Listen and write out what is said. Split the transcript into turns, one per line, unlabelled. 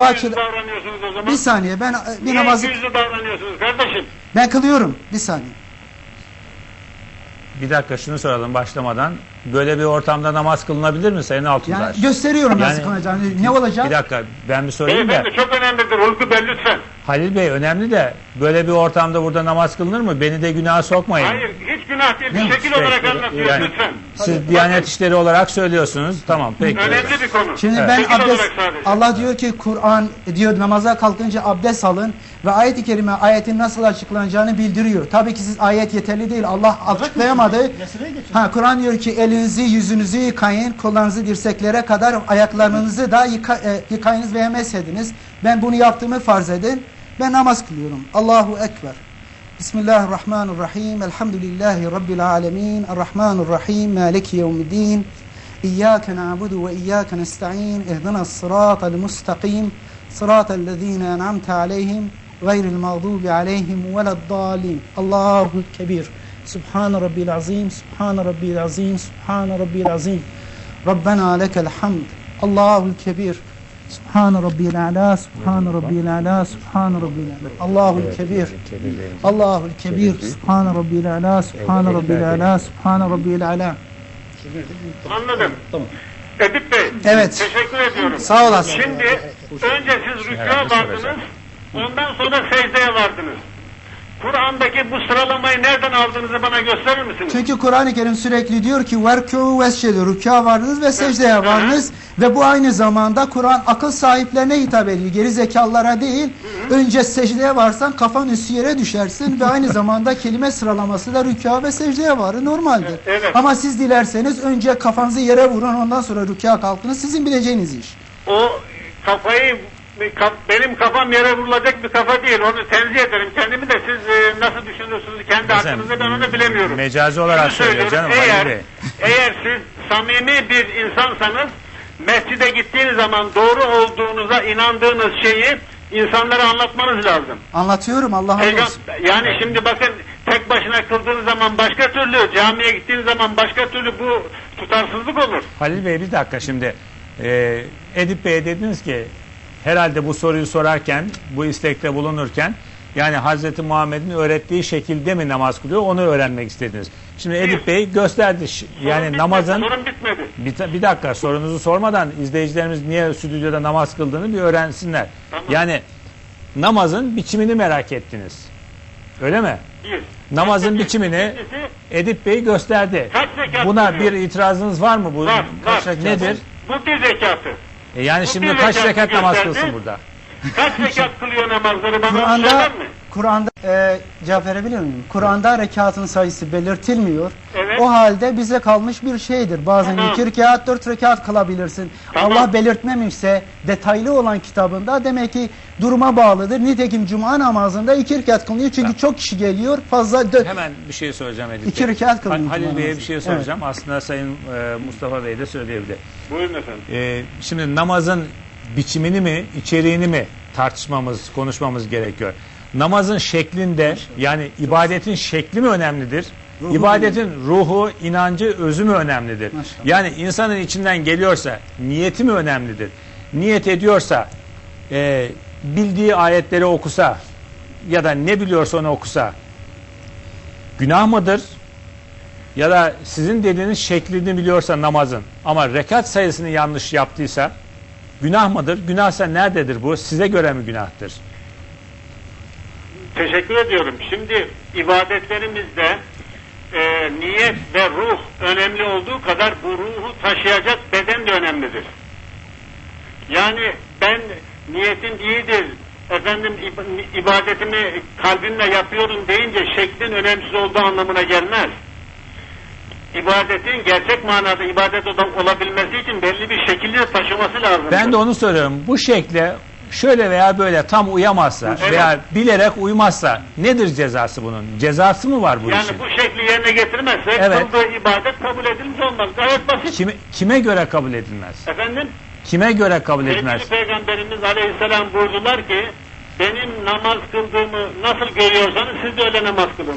Açıdan
davranıyorsunuz o zaman.
bir saniye ben bir
Niye
namazı
yüzlü davranıyorsunuz kardeşim?
ben kılıyorum bir saniye.
Bir dakika şunu soralım başlamadan. Böyle bir ortamda namaz kılınabilir mi Sayın Altuntaş?
Yani gösteriyorum nasıl
Yani-
kılacağını. Ne olacak?
Bir dakika ben bir sorayım da.
Beyefendi çok önemlidir. Hulku Bey lütfen.
Halil Bey önemli de böyle bir ortamda burada namaz kılınır mı? Beni de günaha sokmayın.
Hayır hiç günah değil.
Ne?
Bir şekil
Peki,
olarak anlatıyoruz
yani
lütfen.
Siz Diyanet İşleri olarak söylüyorsunuz. Tamam peki.
Önemli bir konu.
Şimdi
Evet.
ben abdest. Allah diyor ki Kur'an diyor namaza kalkınca abdest alın ve ayet-i kerime ayetin nasıl açıklanacağını bildiriyor. Tabii ki siz ayet yeterli değil. Allah açıklayamadı. Ha Kur'an diyor ki elinizi yüzünüzü yıkayın, kollarınızı dirseklere kadar ayaklarınızı da yıka, e, yıkayınız ve mesediniz. Ben bunu yaptığımı farz edin. Ben namaz kılıyorum. Allahu ekber. بسم الله الرحمن الرحيم الحمد لله رب العالمين الرحمن الرحيم مالك يوم الدين إياك نعبد وإياك نستعين اهدنا الصراط المستقيم صراط الذين أنعمت عليهم غير المغضوب عليهم ولا الضالين الله الكبير سبحان ربي العظيم سبحان ربي العظيم سبحان ربي العظيم ربنا لك الحمد الله الكبير Subhan rabbil a'la. Subhan rabbil a'la. Subhan rabbil a'la. Allahu kebir. Allahu kebir. Subhan rabbil a'la. Subhan rabbil a'la. Subhan rabbil a'la.
Anladım. Tamam. Edip Bey.
Evet.
Teşekkür ediyorum.
Sağ olasın.
Şimdi önce siz rükûa vardınız. Ondan sonra secdeye vardınız. Kur'an'daki bu sıralamayı nereden aldığınızı bana gösterir misiniz?
Çünkü Kur'an-ı Kerim sürekli diyor ki verkû vescedü rükûa vardınız ve secdeye vardınız ve bu aynı zamanda Kur'an akıl sahiplerine hitap ediyor. Geri zekalılara değil. Önce secdeye varsan kafan üstü yere düşersin ve aynı zamanda kelime sıralaması da rükûa ve secdeye varı normaldir.
Evet.
Ama siz dilerseniz önce kafanızı yere vurun ondan sonra rükûa kalkınız. Sizin bileceğiniz iş.
O kafayı kaf- benim kafam yere vurulacak bir kafa değil. Onu tenzih ederim. Kendimi de siz e, nasıl düşünüyorsunuz kendi
Mesela
hakkınızda ben onu bilemiyorum.
Mecazi olarak
Şunu
söylüyor canım
Eğer,
Bey.
eğer siz samimi bir insansanız mescide gittiğiniz zaman doğru olduğunuza inandığınız şeyi insanlara anlatmanız lazım.
Anlatıyorum olsun.
Peygam- yani şimdi bakın tek başına kıldığınız zaman başka türlü, camiye gittiğiniz zaman başka türlü bu tutarsızlık olur.
Halil Bey bir dakika şimdi. Ee, Edip Bey'e dediniz ki herhalde bu soruyu sorarken, bu istekte bulunurken yani Hazreti Muhammed'in öğrettiği şekilde mi namaz kılıyor onu öğrenmek istediniz. Şimdi Edip Bey gösterdi.
Sorun
Yani
bitmedi,
namazın
Sorun bitmedi.
bir, bir dakika sorunuzu sormadan izleyicilerimiz niye stüdyoda namaz kıldığını bir öğrensinler.
Tamam.
Yani namazın biçimini merak ettiniz. Öyle mi?
Bir.
Namazın
İkincisi-
biçimini
ikincisi,
Edip Bey gösterdi.
Kaç
Buna bir itirazınız var mı? Bu
Var, var.
nedir?
Bu bir zekatı.
E yani
Bu
şimdi
bir
kaç rekat namaz
gösterdi.
kılsın burada?
Kaç rekat kılıyor namazları bana
Kur'an'da
söyler mi?
Kur'an'da e, cevap verebiliyor muyum? Kur'an'da rekatın sayısı belirtilmiyor.
Evet.
O halde bize kalmış bir şeydir. Bazen
Tamam.
iki rekat, dört rekat kılabilirsin.
Tamam.
Allah belirtmemişse detaylı olan kitabında demek ki duruma bağlıdır. Nitekim cuma namazında iki rekat kılınıyor. Çünkü çok kişi geliyor. Fazla
Hemen bir şey soracağım Edip
İki rekat kılın
Ha- Halil Bey'e bir şey
Evet.
soracağım. Aslında Sayın e, Mustafa Bey de söyleyebilir.
Buyurun efendim.
E, şimdi namazın biçimini mi, içeriğini mi tartışmamız, konuşmamız gerekiyor? Namazın şeklinde yani ibadetin şekli mi önemlidir? İbadetin ruhu, inancı, özü mü önemlidir?
Maşallah.
Yani insanın içinden geliyorsa niyeti mi önemlidir? Niyet ediyorsa e, bildiği ayetleri okusa ya da ne biliyorsa onu okusa günah mıdır? Ya da sizin dediğiniz şeklini biliyorsa namazın ama rekat sayısını yanlış yaptıysa günah mıdır? Günahsa nerededir bu? Size göre mi günahtır?
Teşekkür ediyorum. Şimdi ibadetlerimizde e, niyet ve ruh önemli olduğu kadar bu ruhu taşıyacak beden de önemlidir. Yani ben niyetim iyidir, efendim ib- ibadetimi kalbimle yapıyorum deyince şeklin önemsiz olduğu anlamına gelmez. İbadetin gerçek manada ibadet ola- olabilmesi için belli bir şekilde taşıması lazım.
Ben de onu soruyorum. Bu şekle şöyle veya böyle tam uyamazsa
Evet.
veya bilerek uymazsa nedir cezası bunun? Cezası mı var bu
yani
işin?
bu şekli yerine getirmezse
Evet.
kıldığı ibadet kabul edilmiş olmaz. Gayet basit.
Kime, kime göre kabul edilmez?
Efendim?
Kime göre kabul edilmez?
Sevgili Peygamberimiz Aleyhisselam buyurdular ki benim namaz kıldığımı nasıl görüyorsanız siz de öyle namaz kılın.